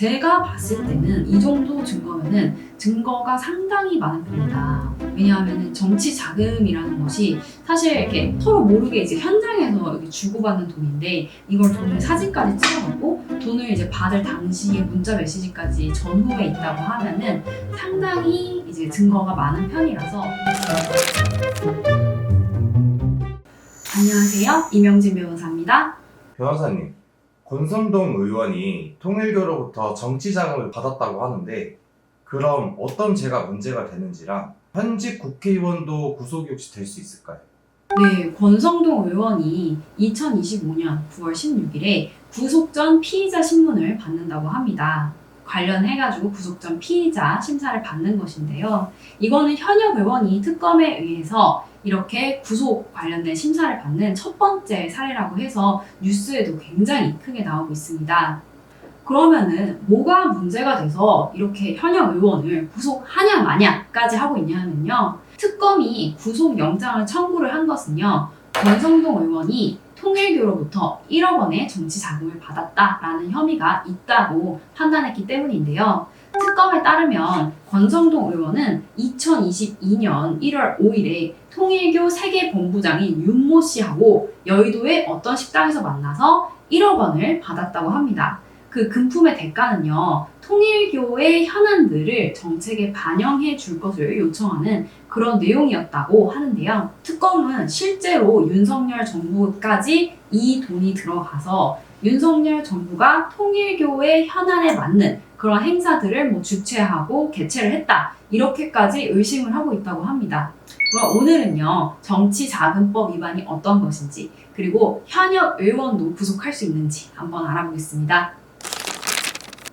제가 봤을 때는 이 정도 증거면은 증거가 상당히 많은 편이다. 왜냐하면 정치 자금이라는 것이 사실 이렇게 서로 모르게 이제 현장에서 이렇게 주고받는 돈인데 이걸 돈을 사진까지 찍어놓고 돈을 이제 받을 당시에 문자 메시지까지 전후에 있다고 하면은 상당히 이제 증거가 많은 편이라서 안녕하세요 이명진 변호사입니다. 변호사님, 권성동 의원이 통일교로부터 정치 자금을 받았다고 하는데 그럼 어떤 죄가 문제가 되는지랑 현직 국회의원도 구속 혹시 될 수 있을까요? 네, 권성동 의원이 2025년 9월 16일에 구속 전 피의자 신문을 받는다고 합니다. 관련해가지고 구속 전 피의자 심사를 받는 것인데요. 이거는 현역 의원이 특검에 의해서 이렇게 구속 관련된 심사를 받는 첫 번째 사례라고 해서 뉴스에도 굉장히 크게 나오고 있습니다. 그러면은 뭐가 문제가 돼서 이렇게 현역 의원을 구속하냐 마냐까지 하고 있냐면요. 특검이 구속영장을 청구를 한 것은요. 권성동 의원이 통일교로부터 1억 원의 정치 자금을 받았다라는 혐의가 있다고 판단했기 때문인데요. 특검에 따르면 권성동 의원은 2022년 1월 5일에 통일교 세계본부장인 윤모 씨하고 여의도의 어떤 식당에서 만나서 1억 원을 받았다고 합니다. 그 금품의 대가는요, 통일교의 현안들을 정책에 반영해 줄 것을 요청하는 그런 내용이었다고 하는데요. 특검은 실제로 윤석열 정부까지 이 돈이 들어가서 윤석열 정부가 통일교의 현안에 맞는 그런 행사들을 뭐 주최하고 개최를 했다. 이렇게까지 의심을 하고 있다고 합니다. 그럼 오늘은요, 정치자금법 위반이 어떤 것인지, 그리고 현역 의원도 구속할 수 있는지 한번 알아보겠습니다.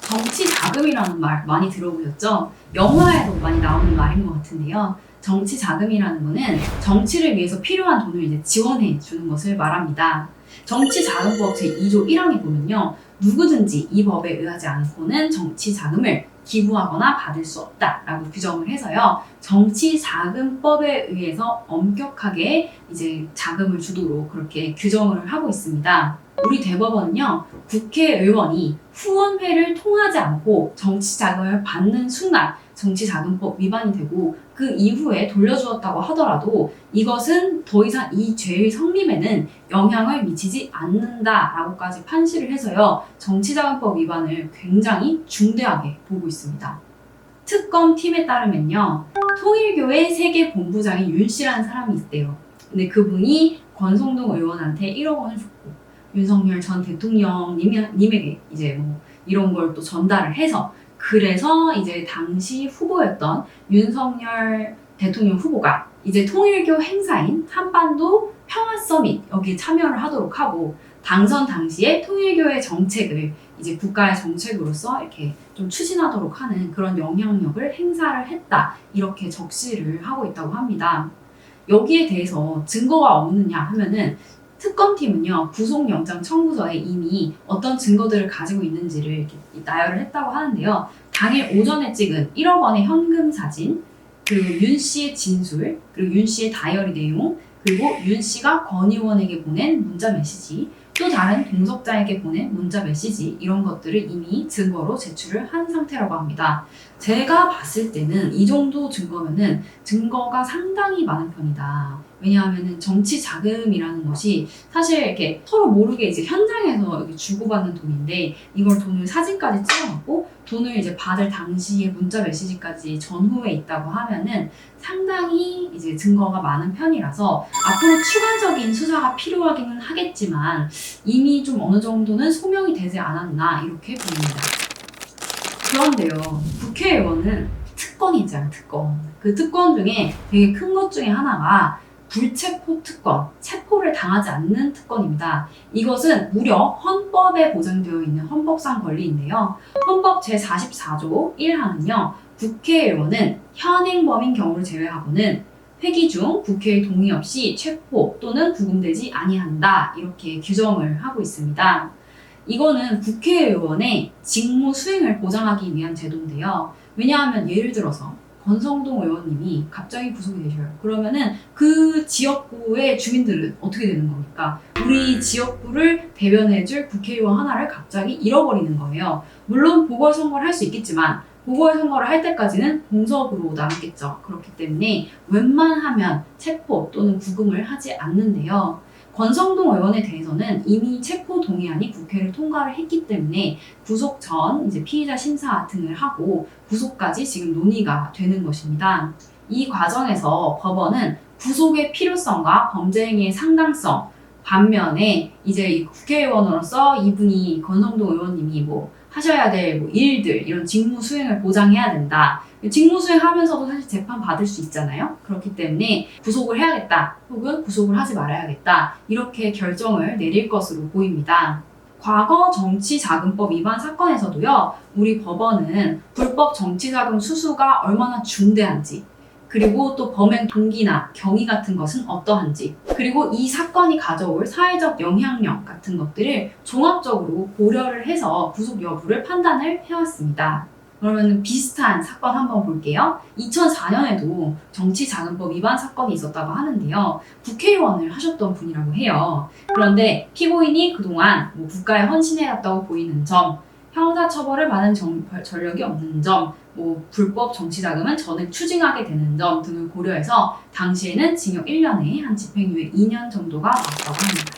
정치 자금이라는 말 많이 들어보셨죠? 영화에도 많이 나오는 말인 것 같은데요. 정치 자금이라는 거는 정치를 위해서 필요한 돈을 이제 지원해 주는 것을 말합니다. 정치 자금법 제2조 1항에 보면요. 누구든지 이 법에 의하지 않고는 정치 자금을 기부하거나 받을 수 없다라고 규정을 해서요. 정치 자금법에 의해서 엄격하게 이제 자금을 주도록 그렇게 규정을 하고 있습니다. 우리 대법원은요. 국회의원이 후원회를 통하지 않고 정치 자금을 받는 순간 정치자금법 위반이 되고 그 이후에 돌려주었다고 하더라도 이것은 더 이상 이 죄의 성립에는 영향을 미치지 않는다라고까지 판시를 해서요 정치자금법 위반을 굉장히 중대하게 보고 있습니다. 특검 팀에 따르면요 통일교회 세계 본부장인 윤 씨라는 사람이 있대요. 근데 그분이 권성동 의원한테 1억 원을 줬고 윤석열 전 대통령님에게 이제 뭐 이런 걸 또 전달을 해서 그래서 이제 당시 후보였던 윤석열 대통령 후보가 이제 통일교 행사인 한반도 평화 서밋 여기에 참여를 하도록 하고 당선 당시에 통일교의 정책을 이제 국가의 정책으로서 이렇게 좀 추진하도록 하는 그런 영향력을 행사를 했다 이렇게 적시를 하고 있다고 합니다. 여기에 대해서 증거가 없느냐 하면은 특검팀은요 구속영장 청구서에 이미 어떤 증거들을 가지고 있는지를 나열을 했다고 하는데요. 당일 오전에 찍은 1억 원의 현금 사진, 그리고 윤 씨의 진술, 그리고 윤 씨의 다이어리 내용, 그리고 윤 씨가 권 의원에게 보낸 문자 메시지, 또 다른 동석자에게 보낸 문자 메시지 이런 것들을 이미 증거로 제출을 한 상태라고 합니다. 제가 봤을 때는 이 정도 증거면은 증거가 상당히 많은 편이다. 왜냐하면은 정치 자금이라는 것이 사실 이렇게 서로 모르게 이제 현장에서 이렇게 주고받는 돈인데 이걸 돈을 사진까지 찍어놓고 돈을 이제 받을 당시에 문자 메시지까지 전후에 있다고 하면은 상당히 이제 증거가 많은 편이라서 앞으로 추가적인 수사가 필요하기는 하겠지만 이미 좀 어느 정도는 소명이 되지 않았나 이렇게 보입니다. 그런데요, 국회의원은 특권이 있잖아요, 특권. 그 특권 중에 되게 큰 것 중에 하나가 불체포 특권, 체포를 당하지 않는 특권입니다. 이것은 무려 헌법에 보장되어 있는 헌법상 권리인데요. 헌법 제44조 1항은요, 국회의원은 현행범인 경우를 제외하고는 회기 중 국회의 동의 없이 체포 또는 구금되지 아니한다 이렇게 규정을 하고 있습니다. 이거는 국회의원의 직무 수행을 보장하기 위한 제도인데요. 왜냐하면 예를 들어서 권성동 의원님이 갑자기 구속이 되셔요. 그러면은 그 지역구의 주민들은 어떻게 되는 겁니까? 우리 지역구를 대변해줄 국회의원 하나를 갑자기 잃어버리는 거예요. 물론 보궐선거를 할 수 있겠지만 보궐선거를 할 때까지는 공석으로 남겠죠. 그렇기 때문에 웬만하면 체포 또는 구금을 하지 않는데요. 권성동 의원에 대해서는 이미 체포 동의안이 국회를 통과를 했기 때문에 구속 전 이제 피의자 심사 등을 하고 구속까지 지금 논의가 되는 것입니다. 이 과정에서 법원은 구속의 필요성과 범죄 행위의 상당성 반면에 이제 이 국회의원으로서 이분이 권성동 의원님이 뭐 하셔야 될 뭐 일들 이런 직무 수행을 보장해야 된다. 직무 수행하면서도 사실 재판 받을 수 있잖아요. 그렇기 때문에 구속을 해야겠다, 혹은 구속을 하지 말아야겠다 이렇게 결정을 내릴 것으로 보입니다. 과거 정치자금법 위반 사건에서도요, 우리 법원은 불법 정치자금 수수가 얼마나 중대한지, 그리고 또 범행 동기나 경위 같은 것은 어떠한지, 그리고 이 사건이 가져올 사회적 영향력 같은 것들을 종합적으로 고려를 해서 구속 여부를 판단을 해왔습니다. 그러면 비슷한 사건 한번 볼게요. 2004년에도 정치자금법 위반 사건이 있었다고 하는데요. 국회의원을 하셨던 분이라고 해요. 그런데 피고인이 그동안 뭐 국가에 헌신해왔다고 보이는 점, 형사처벌을 받은 정- 전력이 없는 점, 뭐 불법 정치자금은 전액 추징하게 되는 점 등을 고려해서 당시에는 징역 1년에 한 집행유예 2년 정도가 나왔다고 합니다.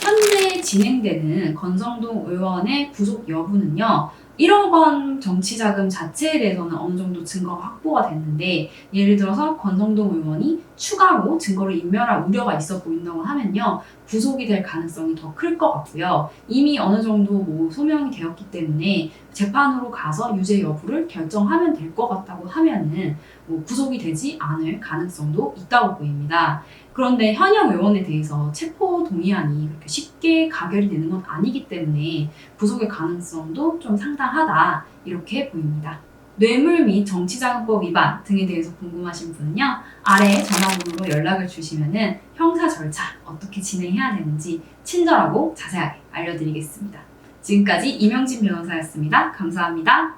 현재 진행되는 권성동 의원의 구속 여부는요. 1억 원 정치 자금 자체에 대해서는 어느 정도 증거가 확보가 됐는데 예를 들어서 권성동 의원이 추가로 증거를 인멸할 우려가 있어 보인다고 하면요 구속이 될 가능성이 더 클 것 같고요 이미 어느 정도 뭐 소명이 되었기 때문에 재판으로 가서 유죄 여부를 결정하면 될 것 같다고 하면은 뭐 구속이 되지 않을 가능성도 있다고 보입니다. 그런데 현역 의원에 대해서 체포 동의안이 그렇게 쉽게 가결이 되는 건 아니기 때문에 구속의 가능성도 좀 상당하다 이렇게 보입니다. 뇌물 및 정치자금법 위반 등에 대해서 궁금하신 분은요 아래 전화번호로 연락을 주시면은 형사 절차 어떻게 진행해야 되는지 친절하고 자세하게 알려드리겠습니다. 지금까지 이명진 변호사였습니다. 감사합니다.